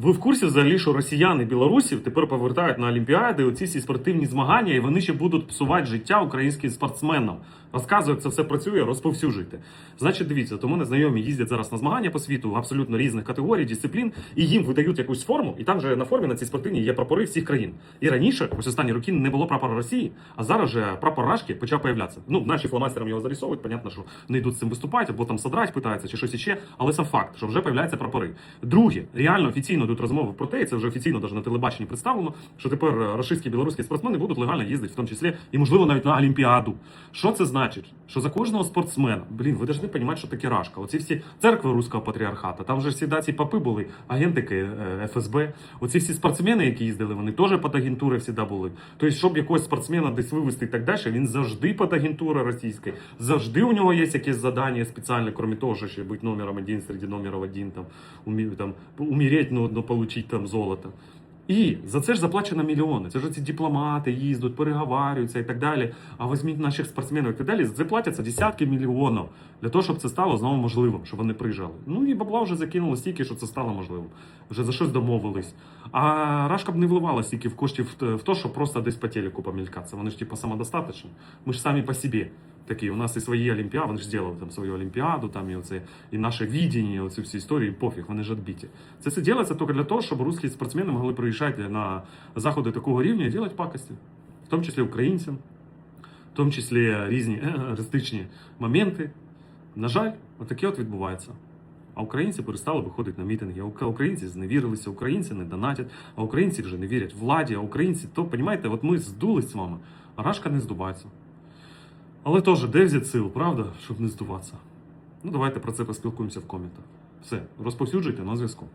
Ви в курсі взагалі, що росіяни білорусів тепер повертають на Олімпіади оці всі спортивні змагання, і вони ще будуть псувати життя українським спортсменам. Розказую, як це все працює, розповсюджуйте. Значить, дивіться, то мене знайомі їздять зараз на змагання по світу абсолютно різних категорій, дисциплін, і їм видають якусь форму, і там же на формі на цій спортивній є прапори всіх країн. І раніше, ось останні роки, не було прапора Росії, а зараз же прапор Рашки почав появлятися. Ну, наші фломастерам його зарисовують, понятно, що не йдуть з цим виступати, або там содрать питаються, чи щось іще, але сам факт, що вже появляються прапори. Друге, реально офіційно йдуть розмови про те, і це вже офіційно навіть на телебаченні представлено, що тепер е, рашистські білоруські спортсмени будуть легально їздити, в тому числі і можливо навіть на Олімпіаду. Що це значить? Що за кожного спортсмена, блін, ви повинні розуміти, що таке рашка. Оці всі церкви руського патріархата, там же всі ці папи були, агентики е, ФСБ. Оці всі спортсмени, які їздили, вони теж під агентури всі були. Тобто, щоб якогось спортсмена десь вивести і так далі, він завжди під агентури російської, завжди у нього є якесь завдання спеціальне, крім того, що ще бути номером один серед номерів один, там, умі, там, умереть, но, но получить там золото. І за це ж заплачено мільйони. Це ж ці дипломати їздять, переговарюються і так далі. А візьміть наших спортсменів і так далі. Це платяться десятки мільйонів для того, щоб це стало знову можливим, щоб вони приїжджали. Ну і бабла вже закинуло стільки, що це стало можливим. Вже за щось домовились. А Рашка б не вливала стільки в коштів в те, щоб просто десь по телеку помількатися. Вони ж типу самодостаточні. Ми ж самі по собі. Такі, у нас і свої олімпіади, вони ж зробили там свою олімпіаду, там і оце, і наше відіння, оці всі історії, пофіг, вони ж відбиті. Це все робиться тільки для того, щоб русські спортсмени могли приїжджати на заходи такого рівня і робити пакості, в тому числі українцям, в тому числі різні е, егоїстичні моменти. На жаль, отаке от відбувається. А українці перестали виходити на мітинги. Українці зневірилися, українці не донатять, а українці вже не вірять владі, а українці, то, розумієте, от ми здулись з вами, а рашка не здувається. Але теж, де взяти сил, правда, щоб не здуватися? Ну, давайте про це поспілкуємося в коментах. Все, розповсюджуйте на зв'язку.